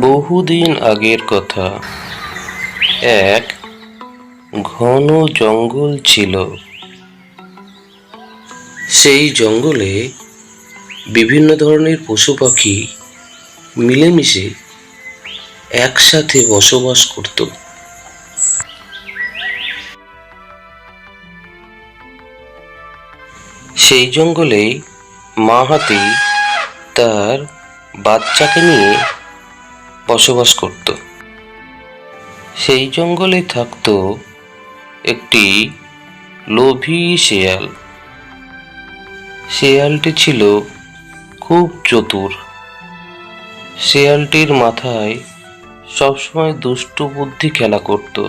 বহুদিন আগের কথা। এক ঘন জঙ্গল ছিল। সেই জঙ্গলে বিভিন্ন ধরনের পশু পাখি মিলেমিশে একসাথে বসবাস করত। সেই জঙ্গলেই মা হাতি তার বাচ্চাকে নিয়ে বসবাস করত। সেই জঙ্গলে থাকতো একটি লোভী শেয়াল। শেয়ালটি ছিল খুব চতুর। শেয়ালটির মাথায় সবসময় দুষ্টু বুদ্ধি খেলা করত।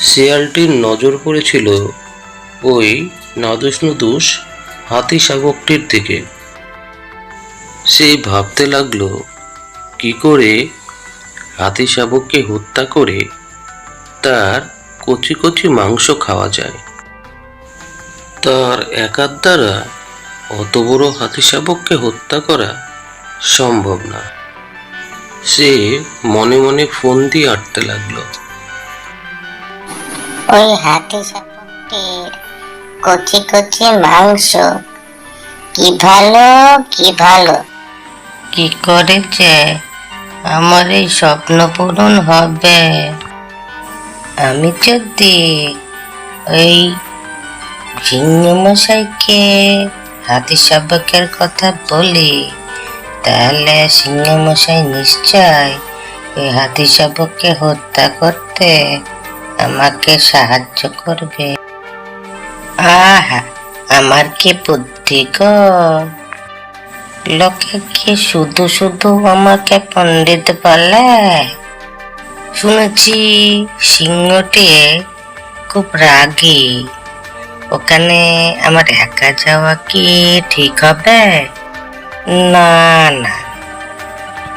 শেয়ালটির নজর পড়েছিল ওই নাদুস নুদুস হাতি শাবকটির দিকে। সে ভাবতে লাগল, কি করে হাতি শাবককে হত্যা করে তার কচি কচি মাংস খাওয়া যায়? তার একার দ্বারা অত বড় হাতি শাবককে হত্যা করা সম্ভব না। সে মনে মনে ফোন দিয়ে আটতে লাগল। ওই হাতি সাপটির কচি কচি মাংস, কি ভালো কি ভালো কি করে যে আমার এই স্বপ্ন পূরণ হবে। আমি যদি ওই সিংহমশাইকে হাতি শাবকের কথা বলি, তাহলে সিংহমশাই নিশ্চয় ওই হাতি শাবককে হত্যা করতে আমাকে সাহায্য করবে। আহা, আমার কি বুদ্ধি লোকে শুধু শুধু আমাকে পণ্ডিত বলে? শুনেছি সিংহটি খুব রাগী। ওখানে আমার একা যাওয়া কি ঠিক হবে? না না।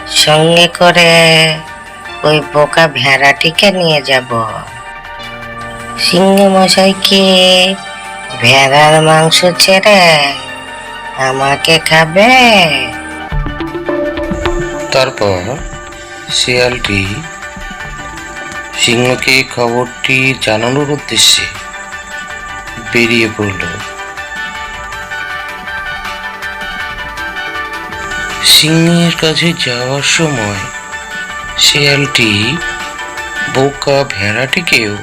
সঙ্গে করে ওই বোকা ভেড়াটিকে নিয়ে যাব। সিংহ মশাইকে ভেড়ার মাংস ছেড়ে আমাকে খাবে? তারপর শিয়ালটি সিংহকে খবরটি জানানোর উদ্দেশ্যে বেরিয়ে পড়ল। সিংহের কাছে যাওয়ার সময় শিয়ালটি বোকা ভেড়াটিকেও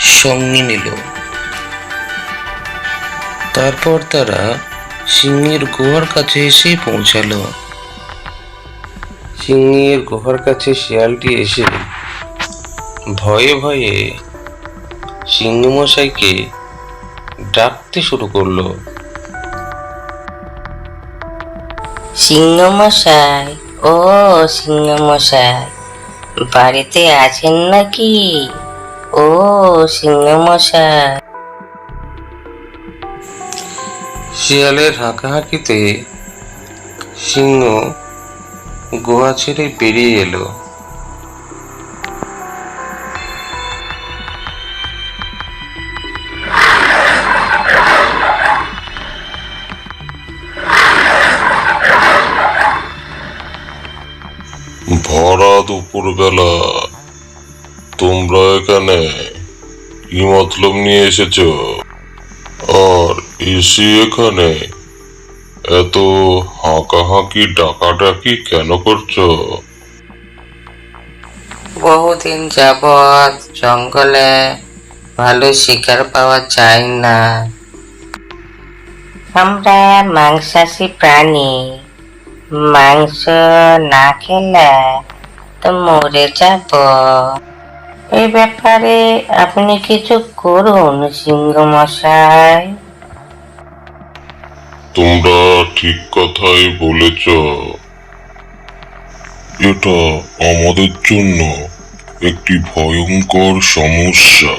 সঙ্গে নিল। তারপর তারা সিংহের গুহার কাছে এসে পৌঁছালো। সিংহের গুহার কাছে শিয়ালটি এসে ভয়ে ভয়ে সিংহমশাইকে ডাকতে শুরু করল। সিংহ মশাই ও সিংহ মশাই বাড়িতে আছেন নাকি? ও সিংহ শিয়ালের হাঁকাহাঁকিতে সিংহ গুহা ছেড়ে বেরিয়ে এলো। ভরা দুপুরবেলা, তোমরা এখানে কি মতলব নিয়ে এসেছ? এসে এখানে? এত হাঁকাহাঁকি, ডাকাডাকি কেন করছ? বহুদিন যাবৎ জঙ্গলে ভালো শিকার পাওয়া যায় না। আমরা মাংসাশী প্রাণী। মাংস না খেলে তো মরে যাব। এই ব্যাপারে আপনি কিছু করুন সিংহ মশাই তোমরা ঠিক কথাই বলেছ। এটা আমাদের জন্য একটি ভয়ঙ্কর সমস্যা।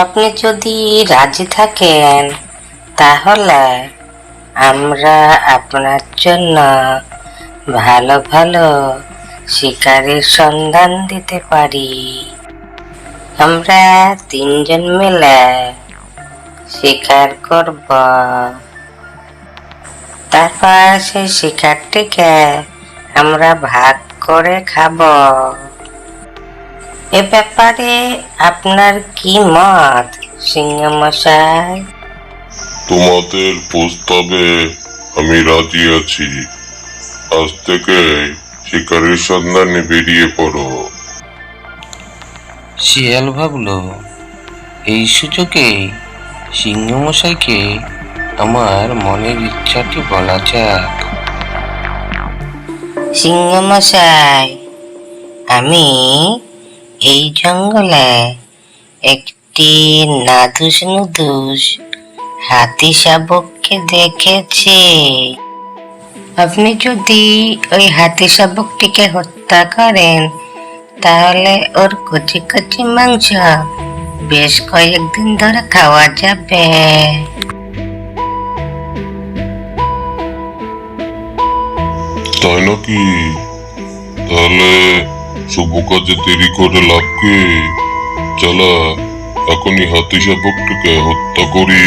আপনি যদি রাজি থাকেন, তাহলে আমরা আপনার জন্য ভালো ভালো শিকারের সন্ধান দিতে পারি। আমরা তিনজন মিলে শিকার করব। তারপর সেই শিকারটিকে আমরা ভাগ করে খাব। এ ব্যাপারে আপনার কি মত সিংহ মশাই তোমাদের প্রস্তাবে আমি রাজি আছি। আজ থেকে শিকারের সন্ধানে বেরিয়ে পড়ো। শিয়াল ভাবলো এই সুযোগেই সিংহমশাইকে আমার মনের ইচ্ছাটি বলা যাক। সিংহ মশাই আমি এই জঙ্গলে একটি নাদুস নুদুস হাতি শাবককে দেখেছি। আপনি যদি ওই হাতি শাবকটিকে হত্যা করেন, তাহলে ওর কচি কচি মাংস বেশ কয়েকদিন ধরে খাওয়া যাবে। তাই নাকি? তাহলে শুভ কাজে দেরি করে লাভ কি? চলা এখনই হাতি শাবকটিকে হত্যা করি।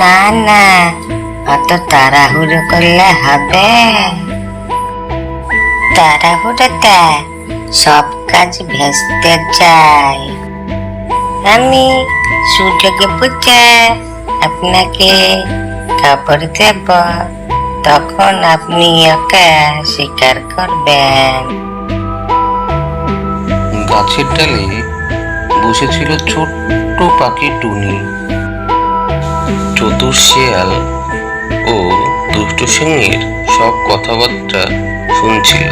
না না অত তাড়াহুড়ো করলে হবে। তাড়াহুড়োতে সব কাজ ভেস্তে যায় আমি সুযোগে বুঝে আপনাকে খবর দেব, তখন আপনি ওকে স্বীকার করবেন। গাছের ডালে বসেছিল ছোট্ট পাখি টুনি। চতুর শিয়াল ও দুষ্ট সিংহের সব কথাবার্তা শুনছিল।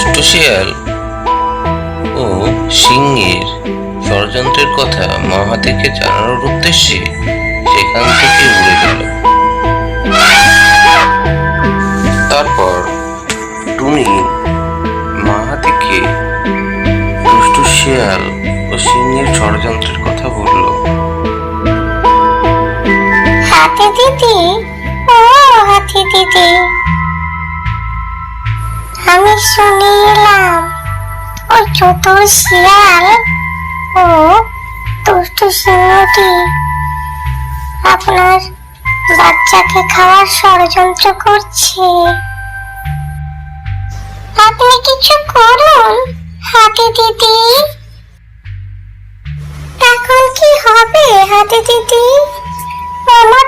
দুষ্ট শিয়াল ও সিংহের ষড়যন্ত্রের কথা মহাতিকে জানানোর উদ্দেশ্যে সেখান থেকে উড়ে গেল। তারপর টুনি মাহাতিকে দুষ্ট শিয়াল ও সিংহের ষড়যন্ত্রের কথা বলল। হাতি দিদি, ও হাতি দিদি। আমি শুনে এলাম ওই চতুর শিয়াল ও দুষ্ট সিংহটি। আপনার বাচ্চাকে খাওয়ার ষড়যন্ত্র করছে। আপনি কিছু করুন, হাতি দিদি। এখন কি হবে, হাতি দিদি? আমার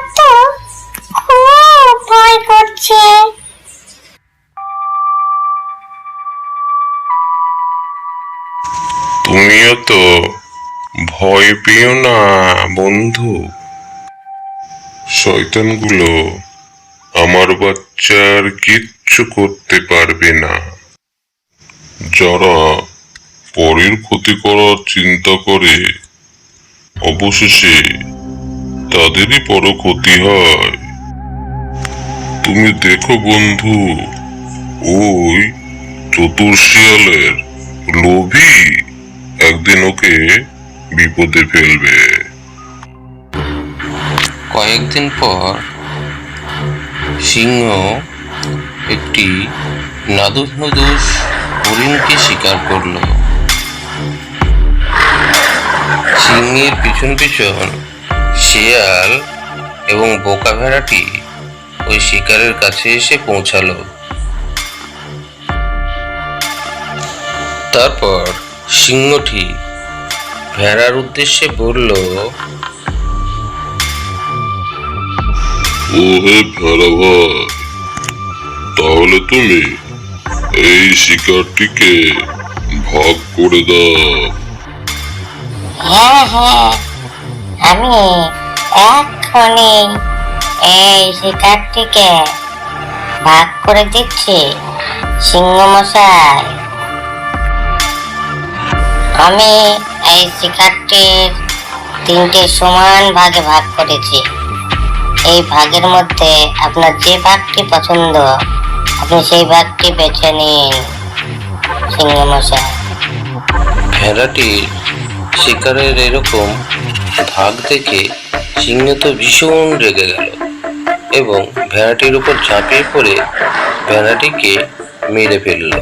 তুমিও তো, ভয় পেও না বন্ধু। শয়তানগুলো আমার বাচ্চার কিচ্ছু করতে পারবে না। যারা পরের ক্ষতি করার চিন্তা করে, অবশেষে তাদেরই বড় ক্ষতি হয়। তুমি দেখো বন্ধু, ওই চতুর শিয়ালের লোভী। একদিন ওকে বিপদে ফেলবে। কয়েকদিন পর সিংহ একটি নাদুস হরিণকে শিকার করল। সিংহের পিছন পিছন শিয়াল এবং বোকা ভেড়াটি ওই শিকারের কাছে এসে পৌঁছালো। তারপর সিংহটি ভেড়ার উদ্দেশ্যে বলল ও হে ভেড়া ভাই তাহলে তুমি এই শিকারটিকে ভাগ করে দাও। হ্যাঁ হ্যাঁ আমি এক্ষুনি এই শিকারটিকে ভাগ করে দিচ্ছি সিংহ মশাই আমি এই শিকারটির তিনটে সমান ভাগে ভাগ করেছি। এই ভাগের মধ্যে আপনার যে ভাগটি পছন্দ, আপনি সেই ভাগটি বেছে নিন সিংহ মশাই ভেড়াটির শিকারের এরকম ভাগ দেখে সিংহ তো ভীষণ রেগে গেল এবং ভেড়াটির উপর ঝাঁপিয়ে পড়ে ভেড়াটিকে মেরে ফেলল।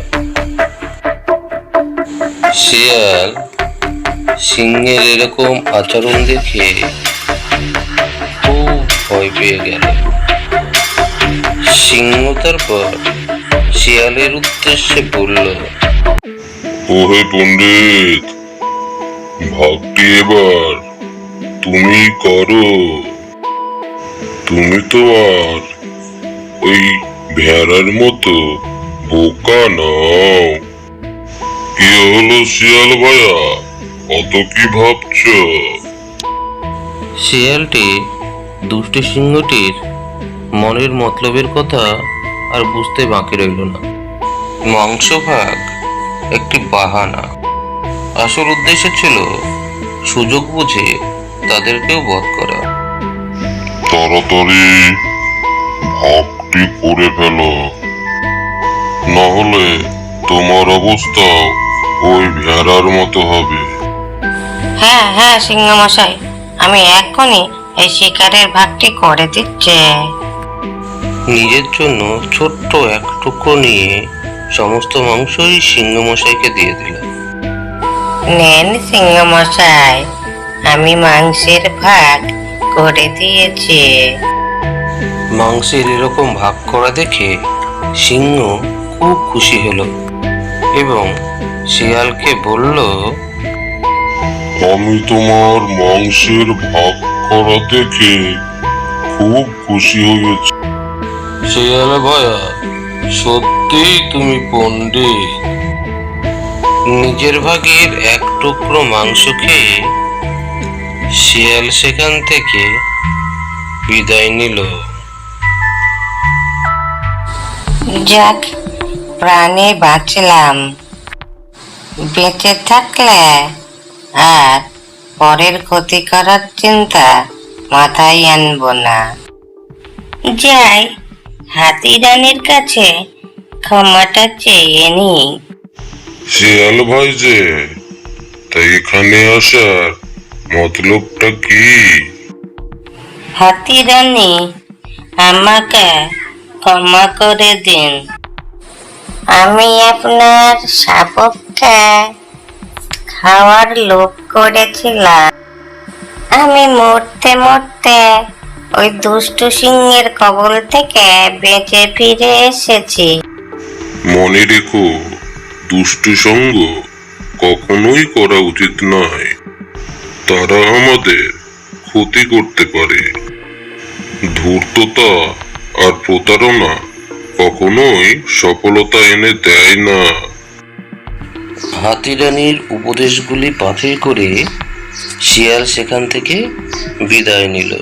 শিয়াল সিংহের এরকম আচরণ দেখে খুব ভয় পেয়ে গেল। সিংহ তারপর শিয়ালের উদ্দেশ্যে বলল, ওহে পণ্ডিত ভাগটি এবার তুমি করো। তুমি তো আর ওই ভেড়ার মতো বোকা নাও। কি হলো শিয়াল ভাইয়া অত কি ভাবছ? শিয়ালটি দুষ্টি সিংহটির মনের মতলবের কথা আর বুঝতে বাকি রইল না। মাংস ভাগ একটি বাহানা। আসল উদ্দেশ্য ছিল সুযোগ বুঝে তাদেরকেও বধ করা। তাড়াতাড়ি ভাগটি করে ফেলো। না হলে তোমার অবস্থা ওই ভেড়ার মতো হবে। হ্যাঁ হ্যাঁ সিংহ মশাই আমি এক্ষুনি এই শিকারের ভাগটি করে দিচ্ছে। নিজের জন্য ছোট্ট এক টুকরো নিয়ে সমস্ত মাংসই সিংহ মশাইকে দিয়ে দিল নেন সিংহ মশাই আমি মাংসের ভাগ করে দিয়েছি। মাংসের এরকম ভাগ করা দেখে সিংহ খুব খুশি হলো এবং শিয়ালকে বলল আমি তোমার মাংসের ভাগ করা দেখে খুব খুশি হয়েছি শিয়াল ভয়া সত্যিই তুমি পণ্ডিত। নিজের ভাগের এক টুকরো মাংস খেয়ে শিয়াল সেখান থেকে বিদায় নিল। যাক প্রাণে বাঁচলাম। বেঁচে থাকলে আর পরের ক্ষতি করার চিন্তা মাথায় আনব না। যাই হাতি রানীর কাছে ক্ষমাটা চেয়ে নি শিয়াল ভাই যে তাই এখানে আসার মতলবটা কি? হাতি রানী আমাকে ক্ষমা করে দিন। আমি আপনার শাবককে খাওয়ার লোভ করেছিলাম। আমি মরতে মরতে ওই দুষ্টু সিংহের কবল থেকে বেঁচে ফিরে এসেছি। মনে রেখো, দুষ্টু সঙ্গ কখনোই করা উচিত নয়। তারা আমাদের ক্ষতি করতে পারে। ধূর্ততা আর প্রতারণা কখনোই সফলতা এনে দেয় না। হাতিরানির উপদেশগুলি পাথেয় করে শিয়াল সেখান থেকে বিদায় নিল।